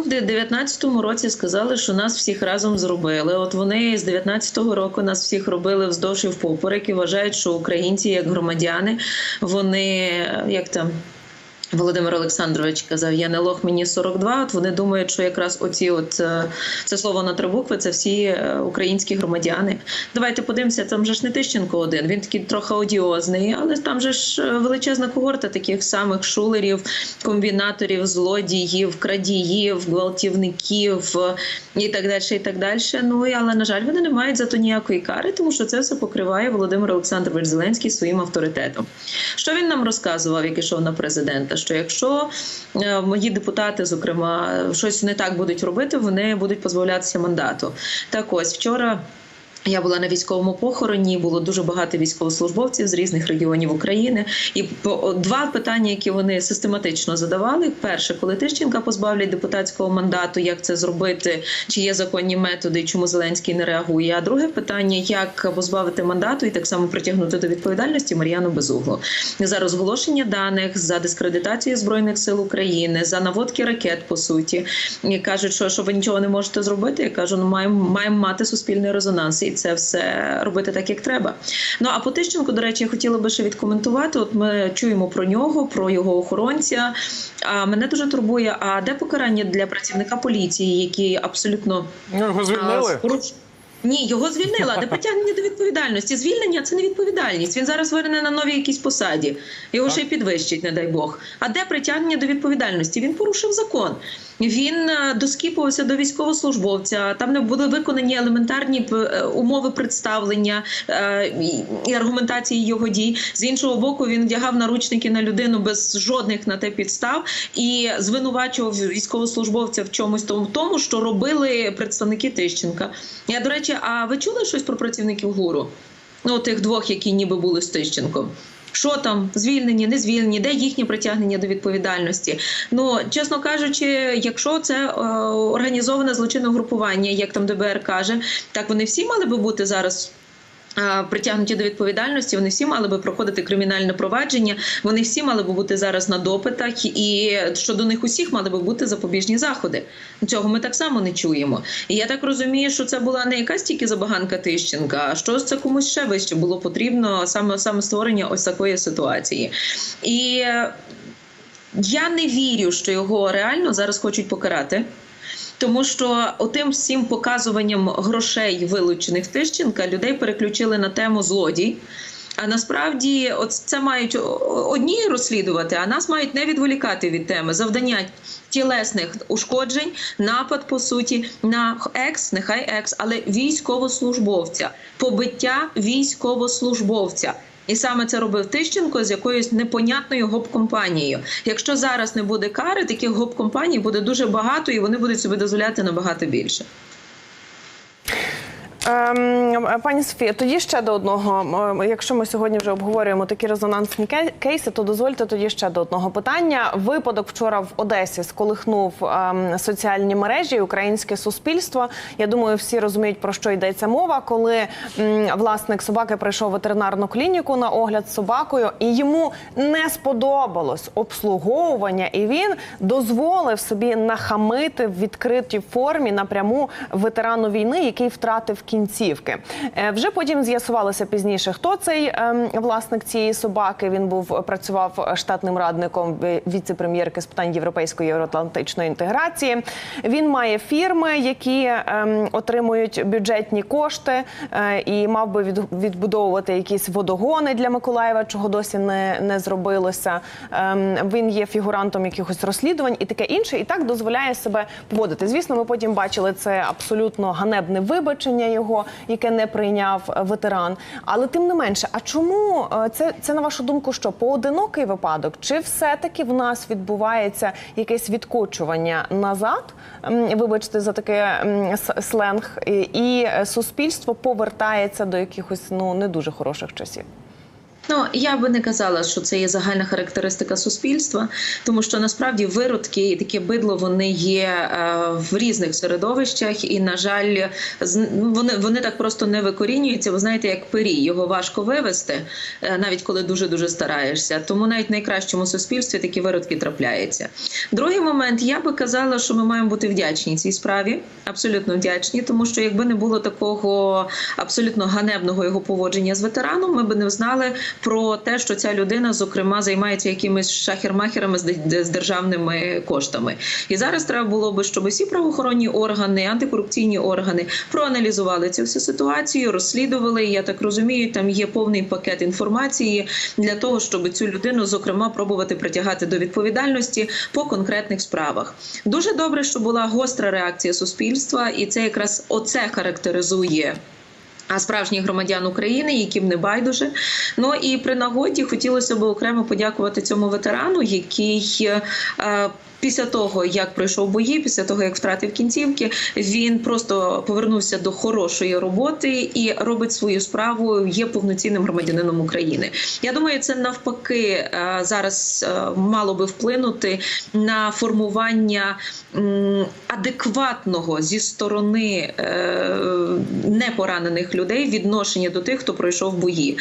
в 19-му році сказали, що нас всіх разом зробили. От вони з 19-го року нас всіх робили вздовж і впоперек і вважають, що українці, як громадяни, вони як там. Володимир Олександрович казав, я не лох, мені 42. От вони думають, що якраз оці, от е, це слово на три букви, це всі е, українські громадяни. Давайте подивимося, там же ж не Тищенко один. Він такий трохи одіозний, але там же ж е, величезна когорта таких самих шулерів, комбінаторів, злодіїв, крадіїв, гвалтівників і так далі. І так далі. Ну і але на жаль, вони не мають за то ніякої кари, тому що це все покриває Володимир Олександрович Зеленський своїм авторитетом. Що він нам розказував, як ішов на президента? Що якщо е, мої депутати, зокрема, щось не так будуть робити, вони будуть позбавлятися мандату. Так ось вчора. Я була на військовому похороні, було дуже багато військовослужбовців з різних регіонів України. І по- два питання, які вони систематично задавали: перше, коли Тищенка позбавлять депутатського мандату, як це зробити, чи є законні методи, чому Зеленський не реагує. А друге питання, як позбавити мандату і так само притягнути до відповідальності Мар'яну Безуглу за розголошення даних, за дискредитацію збройних сил України, за наводки ракет, по суті. І кажуть, що, що ви нічого не можете зробити. Я кажу, ну маємо маємо мати суспільний резонанс і це все робити так, як треба. Ну а по Тищенку, до речі, я хотіла би ще відкоментувати. От ми чуємо про нього, про його охоронця. А мене дуже турбує, а де покарання для працівника поліції, які абсолютно Ну, Його звільнили? Ні, його звільнили, а де притягнення до відповідальності. Звільнення це не відповідальність. Він зараз вирене на новій якійсь посаді. Його ще й підвищить, не дай Бог. А де притягнення до відповідальності? Він порушив закон. Він е, доскіпувався до військовослужбовця. Там не були виконані елементарні е, умови представлення е, і- і аргументації його дій. З іншого боку, він вдягав наручники на людину без жодних на те підстав і звинувачував військовослужбовця в чомусь тому, тому, що робили представники Тищенка. Я до речі, а ви чули щось про працівників ГУРу? Ну, тих двох, які ніби були з Тищенком. Що там, звільнені, не звільнені, де їхнє притягнення до відповідальності? Ну, чесно кажучи, якщо це е, організоване злочинне групування, як там ДБР каже, так вони всі мали би бути зараз. Е, Притягнуті до відповідальності, вони всі мали би проходити кримінальне провадження. Вони всі мали би бути зараз на допитах, і щодо них усіх мали би бути запобіжні заходи. Цього ми так само не чуємо. І я так розумію, що це була не якась тільки забаганка Тищенка, а що це комусь ще вище було потрібно саме саме створення ось такої ситуації. І я не вірю, що його реально зараз хочуть покарати. Тому що отим всім показуванням грошей, вилучених Тищенка, людей переключили на тему злодій. А насправді, от це мають одні розслідувати, а нас мають не відволікати від теми завдання тілесних ушкоджень, напад по суті на екс, нехай екс, але військовослужбовця, побиття військовослужбовця. І саме це робив Тищенко з якоюсь непонятною гоп-компанією. Якщо зараз не буде кари, таких гоп-компаній буде дуже багато, і вони будуть собі дозволяти набагато більше. Ем, пані Софія, тоді ще до одного. Ем, Якщо ми сьогодні вже обговорюємо такі резонансні ке- кейси, то дозвольте тоді ще до одного питання. Випадок вчора в Одесі сколихнув ем, соціальні мережі, українське суспільство. Я думаю, всі розуміють про що йдеться мова, коли власник собаки прийшов в ветеринарну клініку на огляд з собакою, і йому не сподобалось обслуговування, і він дозволив собі нахамити в відкритій формі напряму ветерану війни, який втратив кінцівки. Е, Вже потім з'ясувалося пізніше, хто цей ем, власник цієї собаки. Він був працював штатним радником віце-прем'єрки з питань європейської євроатлантичної інтеграції. Він має фірми, які ем, отримують бюджетні кошти, е, і мав би відбудовувати якісь водогони для Миколаєва, чого досі не, не зробилося. Ем, він є фігурантом якихось розслідувань і таке інше, і так дозволяє себе поводити. Звісно, ми потім бачили це абсолютно ганебне вибачення його, яке не прийняв е, ветеран. Але тим не менше, а чому е, це, це на вашу думку, що поодинокий випадок, чи все-таки в нас відбувається якесь відкочування назад? Вибачте за таке сленг, і, е, суспільство повертається до якихось ну не дуже хороших часів. Ну я би не казала, що це є загальна характеристика суспільства, тому що насправді виродки і таке бидло вони є е, в різних середовищах, і на жаль, вони, вони так просто не викорінюються. Ви знаєте, як пирій, його важко вивести, е, навіть коли дуже дуже стараєшся. Тому навіть в найкращому суспільстві такі виродки трапляються. Другий момент я би казала, що ми маємо бути вдячні цій справі, абсолютно вдячні, тому що якби не було такого абсолютно ганебного його поводження з ветераном, ми б не знали про те, що ця людина, зокрема, займається якимись шахер-махерами з державними коштами. І зараз треба було би, щоб всі правоохоронні органи, антикорупційні органи проаналізували цю всю ситуацію, розслідували. Я так розумію, там є повний пакет інформації для того, щоб цю людину, зокрема, пробувати притягати до відповідальності по конкретних справах. Дуже добре, що була гостра реакція суспільства, і це якраз оце характеризує. А справжніх громадян України, яким не байдуже. Ну і при нагоді хотілося б окремо подякувати цьому ветерану, який е, після того, як пройшов бої, після того як втратив кінцівки, він просто повернувся до хорошої роботи і робить свою справу. Є повноцінним громадянином України. Я думаю, це навпаки е, зараз е, мало би вплинути на формування адекватного зі сторони е, непоранених людей відношення до тих, хто пройшов бої.